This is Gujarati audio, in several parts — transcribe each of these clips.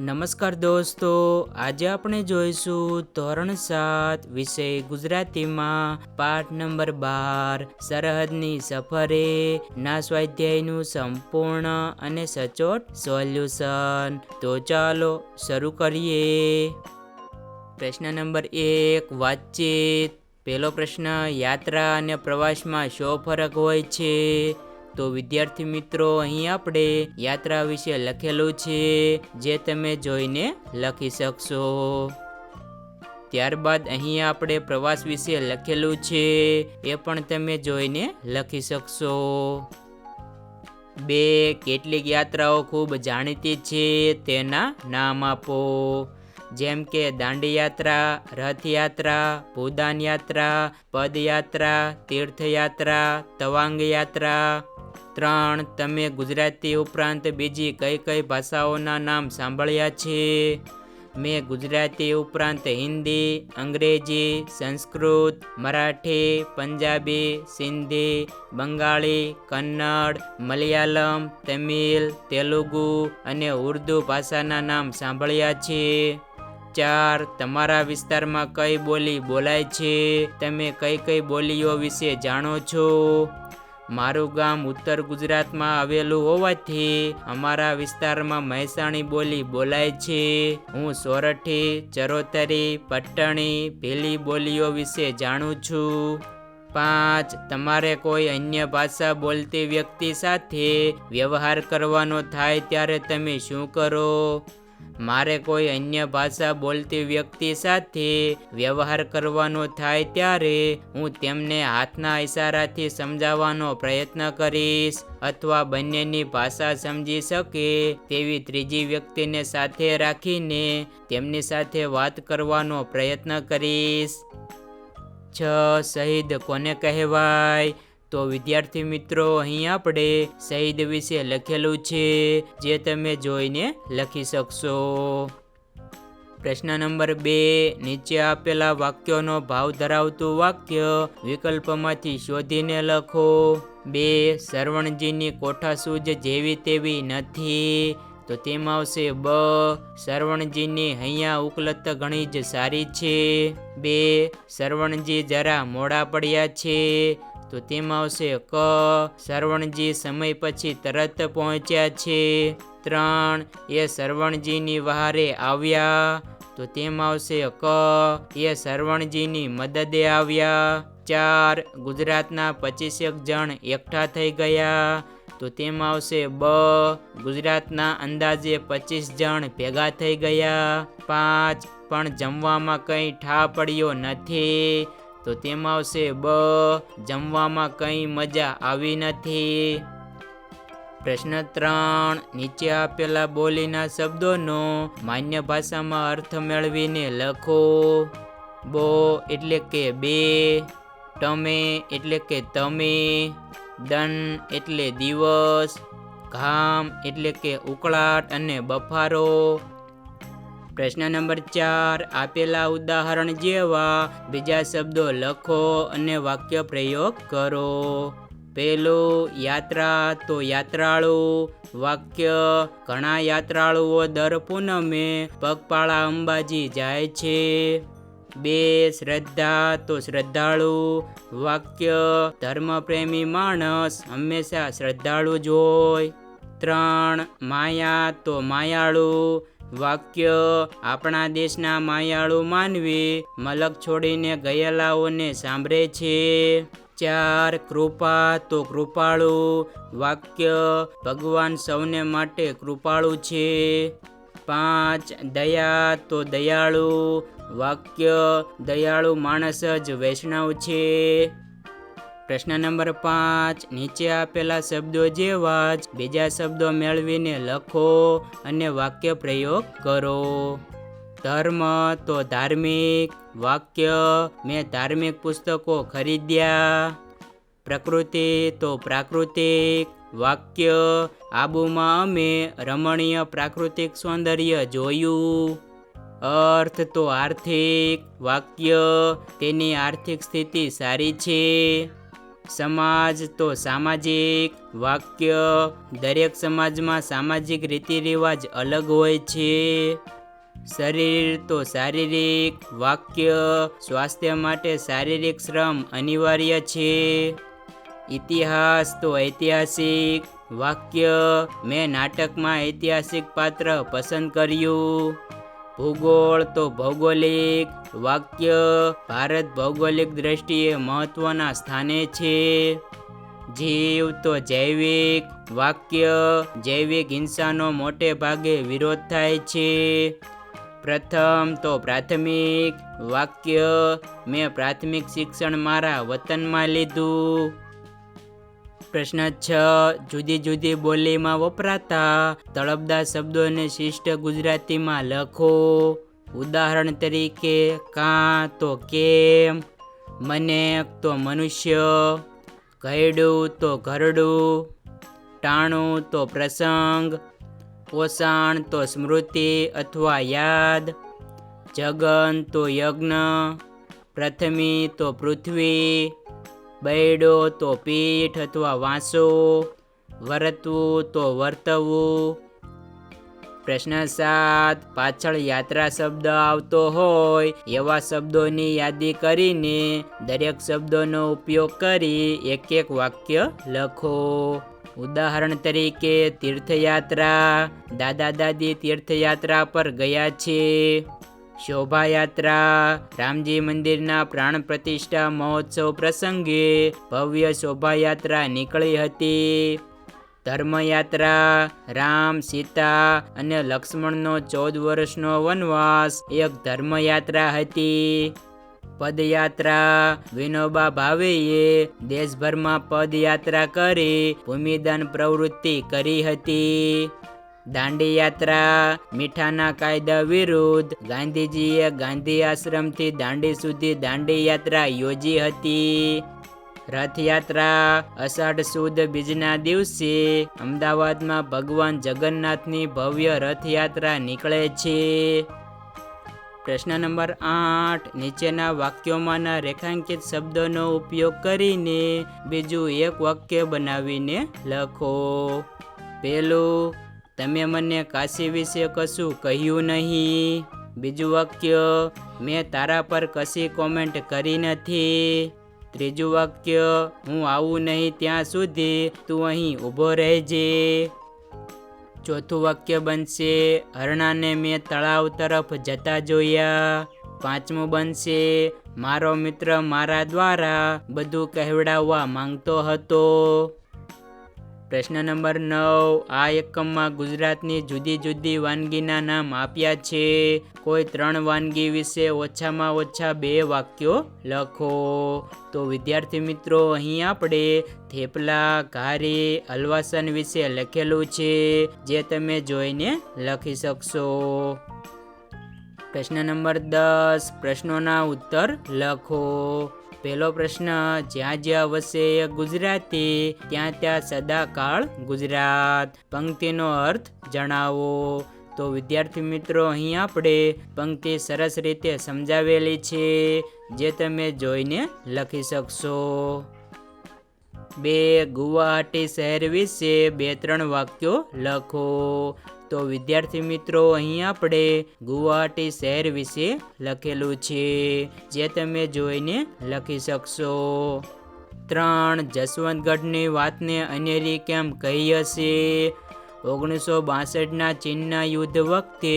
નમસ્કાર દોસ્તો, આજે આપણે જોઈશું ધોરણ સાત વિષય ગુજરાતીમાં. પાઠ નંબર બાર, સરહદની સફરે ના સ્વાધ્યાયનું સંપૂર્ણ અને સચોટ સોલ્યુશન. તો ચાલો શરૂ કરીએ. પ્રશ્ન નંબર એક, વાતચીત. પહેલો પ્રશ્ન, યાત્રા અને પ્રવાસમાં શો ફરક હોય છે? તો વિદ્યાર્થી મિત્રો, અહીં આપણે યાત્રા વિશે લખેલું છે, જે તમે જોઈને લખી શકશો. ત્યારબાદ અહીં આપણે પ્રવાસ વિશે લખેલું છે, એ પણ તમે જોઈને લખી શકશો. બે, કેટલીક યાત્રાઓ ખૂબ જાણીતી છે, તેના નામ આપો. જેમ કે દાંડી યાત્રા રથયાત્રા ભૂદાન યાત્રા પદયાત્રા, તીર્થયાત્રા તવાંગ યાત્રા ત્રણ, તમે ગુજરાતી ઉપરાંત બીજી કઈ કઈ ભાષાઓના નામ સાંભળ્યા છે? મેં ગુજરાતી ઉપરાંત હિન્દી, અંગ્રેજી, સંસ્કૃત, મરાઠી, પંજાબી, સિંધી, બંગાળી, કન્નડ, મલયાલમ, તમિલ, તેલુગુ અને ઉર્દુ ભાષાના નામ સાંભળ્યા છે. ચાર તમારા વિસ્તારમાં કઈ બોલી બોલાય છે? તમે કઈ કઈ બોલીઓ વિશે જાણો છો? મારું ગામ ઉત્તર ગુજરાતમાં આવેલું હોવાથી અમારા વિસ્તારમાં મહેસાણી બોલી બોલાય છે. હું સોરઠી, ચરોતરી, પટ્ટણી ભીલી બોલીઓ વિશે જાણું છું. પાંચ, તમારે કોઈ અન્ય ભાષા બોલતી વ્યક્તિ સાથે વ્યવહાર કરવાનો થાય ત્યારે તમે શું કરો? મારે કોઈ અન્ય ભાષા બોલતી વ્યક્તિ સાથે વ્યવહાર કરવાનો થાય ત્યારે હું તેમને હાથના ઇશારાથી સમજાવવાનો પ્રયત્ન કરીશ અથવા બંનેની ભાષા સમજી શકે તેવી ત્રીજી વ્યક્તિને સાથે રાખીને તેમની સાથે વાત કરવાનો પ્રયત્ન કરીશ. છ શહીદ કોને કહેવાય? તો વિદ્યાર્થી મિત્રો, અહીં આપણે શહીદ વિશે લખેલું છે, જે તમે જોઈને લખી શકશો. પ્રશ્ન નંબર બે, નીચે આપેલા વાક્યોનો ભાવ ધરાવતું વાક્ય વિકલ્પમાંથી શોધીને લખો. બે, સરવણજીની કોઠાસૂજ જેવી તેવી નથી. તો તેમાં આવશે બ, સરવણજીની અહીંયા ઉકલત ઘણી જ સારી છે. બે, સરવણજી જરા મોડા પડ્યા છે. તો તેમાં આવશે ક, સરવણજી સમય પછી તરત પહોંચ્યા છે. ત્રણ, એ સરવણજીની વહારે આવ્યા. તો તેમાં આવશે ક, એ સરવણજીની મદદે આવ્યા. ચાર, ગુજરાતના પચીસેક જણ એકઠા થઈ ગયા. તો તેમાં આવશે બ, ગુજરાતના અંદાજે પચીસ જણ ભેગા થઈ ગયા. પાંચ, પણ જમવામાં કંઈ ઠા પડ્યો નથી. તો તેમાં આવશે બ. જમવામાં કંઈ મજા આવી નથી. પ્રશ્ન ત્રણ. નીચે આપેલા બોલીના શબ્દોનો માન્ય ભાષામાં અર્થ મેળવીને લખો. બો એટલે કે બે, ટમે એટલે કે તમે, દન એટલે દિવસ, ઘામ એટલે કે ઉકળાટ અને બફારો. પ્રશ્ન નંબર ચાર, આપેલા ઉદાહરણ જેવા બીજા શબ્દો લખો અને વાક્ય પ્રયોગ કરો. પહેલું, યાત્રા, તો યાત્રાળુ. વાક્ય, ઘણા યાત્રાળુઓ દર પૂનમે પગપાળા અંબાજી જાય છે. બે, શ્રદ્ધા, તો શ્રદ્ધાળુ. વાક્ય, ધર્મપ્રેમી માણસ હંમેશા શ્રદ્ધાળુ જ ત્રણ માયા તો માયાળુ. વાક્ય આપણા દેશના માયાળુ માનવી. મલક છોડીને ગયેલાઓને સાંભળે છે. ચાર, કૃપા તો કૃપાળુ. વાક્ય ભગવાન સૌને માટે કૃપાળુ છે. પાંચ, દયા તો દયાળુ. વાક્ય દયાળુ માણસ જ વૈષ્ણવ છે. પ્રશ્ન નંબર પાંચ, નીચે આપેલા શબ્દો જેવા જ બીજા શબ્દો મેળવીને લખો અને વાક્ય પ્રયોગ કરો. ધર્મ તો ધાર્મિક, વાક્ય મેં ધાર્મિક પુસ્તકો ખરીદ્યા. પ્રકૃતિ તો પ્રાકૃતિક, વાક્ય આબુમાં અમે રમણીય પ્રાકૃતિક સૌંદર્ય જોયું. અર્થ તો આર્થિક, વાક્ય તેની આર્થિક સ્થિતિ સારી છે. સમાજ તો સામાજિક વાક્ય દરેક સમાજમાં સામાજિક રીતિ રિવાજ અલગ હોય છે. શરીર તો શારીરિક વાક્ય સ્વાસ્થ્ય માટે શારીરિક શ્રમ અનિવાર્ય છે. ઇતિહાસ તો ઐતિહાસિક વાક્ય. મેં નાટકમાં ઐતિહાસિક પાત્ર પસંદ કર્યું. ભૂગોળ તો ભૌગોલિક, વાક્ય ભારત ભૌગોલિક દ્રષ્ટિએ મહત્વના સ્થાને છે. જીવ તો જૈવિક, વાક્ય જૈવિક હિંસાનો મોટે ભાગે વિરોધ થાય છે. પ્રથમ તો પ્રાથમિક, વાક્ય મેં પ્રાથમિક શિક્ષણ મારા વતનમાં લીધું. પ્રશ્ન છ. જુદી જુદી બોલીમાં વપરાતા તળપદા શબ્દોને શિષ્ટ ગુજરાતીમાં લખો. ઉદાહરણ તરીકે, કાં તો કેમ? મને તો મનુષ્ય. ઘરડું તો ઘરડું. ટાણું તો પ્રસંગ. પોષણ તો સ્મૃતિ અથવા યાદ. જગન તો યજ્ઞ. પ્રથમી તો પૃથ્વી. બૈડો તો પીઠ અથવા વાંસો વર્તવું તો વર્તવું. પ્રશ્ન સાત, પાછળ યાત્રા શબ્દ આવતો હોય, એવા શબ્દોની યાદી કરીને દરેક શબ્દોનો ઉપયોગ કરી એક એક વાક્ય લખો. ઉદાહરણ તરીકે, તીર્થયાત્રા દાદા દાદી તીર્થયાત્રા પર ગયા છે. શોભાયાત્રા. રામજી મંદિરના પ્રાણ પ્રતિષ્ઠા મહોત્સવ પ્રસંગે ભવ્ય શોભાયાત્રા નીકળી હતી. ધર્મયાત્રા, રામ, સીતા અને લક્ષ્મણનો ચૌદ વર્ષનો વનવાસ એક ધર્મયાત્રા હતી. પદયાત્રા, વિનોબા ભાવેએ દેશભરમાં પદયાત્રા કરી ભૂમિદાન પ્રવૃત્તિ કરી હતી. દાંડી યાત્રા મીઠાના કાયદા વિરુદ્ધ ગાંધીજીએ ગાંધી આશ્રમથી દાંડી સુધી દાંડી યાત્રા યોજી હતી. રથયાત્રા અષાઢ સુદ બીજના દિવસે અમદાવાદમાં ભગવાન જગન્નાથની ભવ્ય રથયાત્રા નીકળે છે. પ્રશ્ન નંબર આઠ, નીચેના વાક્યોમાંના રેખાંકિત શબ્દોનો ઉપયોગ કરીને બીજું એક વાક્ય બનાવીને લખો. પહેલું તમે મને કાશી વિશે કશું કહ્યું નહીં? બીજું વાક્ય, મેં તારા પર કશી કોમેન્ટ કરી નથી. ત્રીજું વાક્ય, હું આવું નહીં ત્યાં સુધી, તું અહીં ઊભો રહેજે. ચોથું વાક્ય બનશે, હરણાને મેં તળાવ તરફ જતા જોયા. પાંચમું બનશે, મારો મિત્ર મારા દ્વારા બધું કહેવડાવવા માંગતો હતો. પ્રશ્ન નંબર નવ, આ એકમમાં ગુજરાતની જુદી જુદી વાનગીના નામ આપ્યા છે. કોઈ ત્રણ વાનગી વિશે ઓછામાં ઓછા બે વાક્યો લખો. તો વિદ્યાર્થી મિત્રો, અહીં આપણે થેપલા, ઘારી હલવાસન વિશે લખેલું છે, જે તમે જોઈને લખી શકશો. પ્રશ્ન નંબર દસ, પ્રશ્નોના ઉત્તર લખો. પહેલો પ્રશ્ન, જ્યાં જ્યાં વસે ગુજરાતી, ત્યાં ત્યાં સદાકાળ ગુજરાત. પંક્તિનો અર્થ જણાવો. તો વિદ્યાર્થી મિત્રો, અહીં આપણે પંક્તિ સરસ રીતે સમજાવેલી છે, જે તમે જોઈને લખી શકશો. બે, ગુવાહાટી શહેર વિશે બે, ત્રણ વાક્યો લખો. તો વિદ્યાર્થી મિત્રો, અહીં આપણે ગુવાહાટી શહેર વિશે લખેલું છે, જે તમે જોઈને લખી શકશો. ત્રણ, જસવંતગઢની વાતને અનેરી કેમ કહી હશે? ઓગણીસો બાસઠના ચીનના યુદ્ધ વખતે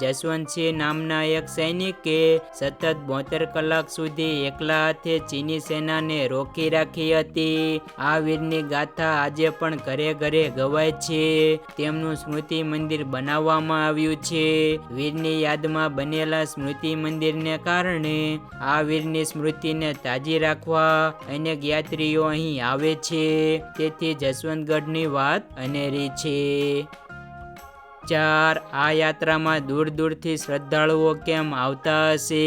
જસવંતસિંહ નામના એક સૈનિકે સતત બોતેર કલાક સુધી એકલા હાથે ચીની સેનાને રોકી રાખી હતી. આ વીરની ગાથા આજે પણ ઘરે ઘરે ગવાય છે. તેમનું સ્મૃતિ મંદિર બનાવવામાં આવ્યું છે. વીરની યાદમાં બનેલા સ્મૃતિ મંદિરને કારણે આ વીરની સ્મૃતિને તાજી રાખવા અનેક યાત્રીઓ અહીં આવે છે. તેથી જસવંતગઢની વાત અનેરી છે. ચાર આ યાત્રામાં દૂર દૂરથી શ્રદ્ધાળુઓ કેમ આવતા હશે?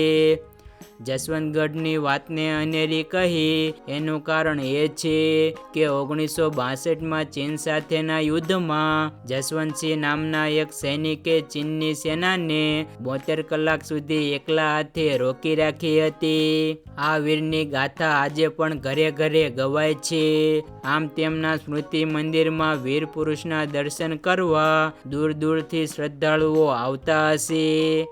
જસવંતગઢની વાતને અનેરી કહી. એનું કારણ એ છે કે ઓગણીસો બાસઠમાં ચીન સાથેના યુદ્ધમાં જસવંતસિંહ નામના એક સૈનિકે ચીનની સેનાને બોતેર કલાક સુધી એકલા હાથે રોકી રાખી હતી. આ વીરની ગાથા આજે પણ ઘરે ઘરે ગવાય છે. આમ તેમના સ્મૃતિ મંદિરમાં વીર પુરુષના દર્શન કરવા દૂર દૂરથી શ્રદ્ધાળુઓ આવતા હશે.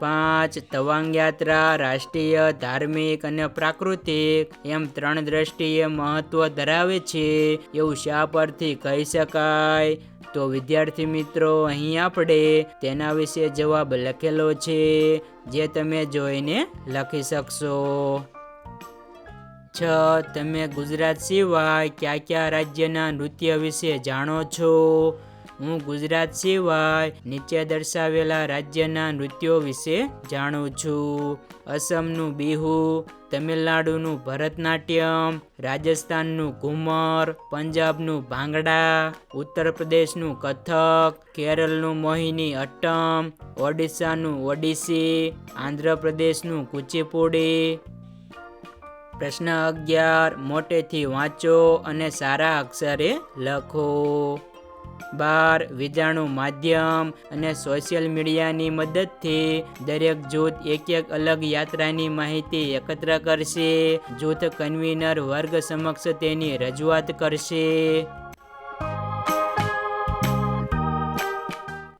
પાંચ તવાંગ યાત્રા, રાષ્ટ્રીય, ધાર્મિક અને પ્રાકૃતિક એમ ત્રણ દ્રષ્ટિએ મહત્વ ધરાવે છે. એવું શા પરથી કહી શકાય? તો વિદ્યાર્થી મિત્રો, અહીં આપણે તેના વિશે જવાબ લખેલો છે, જે તમે જોઈને લખી શકશો. છ, તમે ગુજરાત સિવાય કયા કયા રાજ્યના નૃત્ય વિશે જાણો છો? હું ગુજરાત સિવાય નીચે દર્શાવેલા રાજ્યના નૃત્યો વિશે જાણું છું. અસમનું બિહુ, તમિલનાડુનું ભરતનાટ્યમ, રાજસ્થાનનું ઘુમર, પંજાબનું ભાંગડા ઉત્તર પ્રદેશનું કથક, કેરળનું મોહિની અટ્ટમ, ઓડિશાનું ઓડિસી આંધ્રપ્રદેશનું કુચીપુડી. પ્રશ્ન અગિયાર, મોટેથી વાંચો અને સારા અક્ષરે લખો. બાર વિજાણુ માધ્યમ અને સોશિયલ મીડિયાની મદદથી દરેક જૂથ એક એક અલગ યાત્રાની માહિતી એકત્ર કરશે. જૂથ કન્વીનર વર્ગ સમક્ષ તેની રજૂઆત કરશે.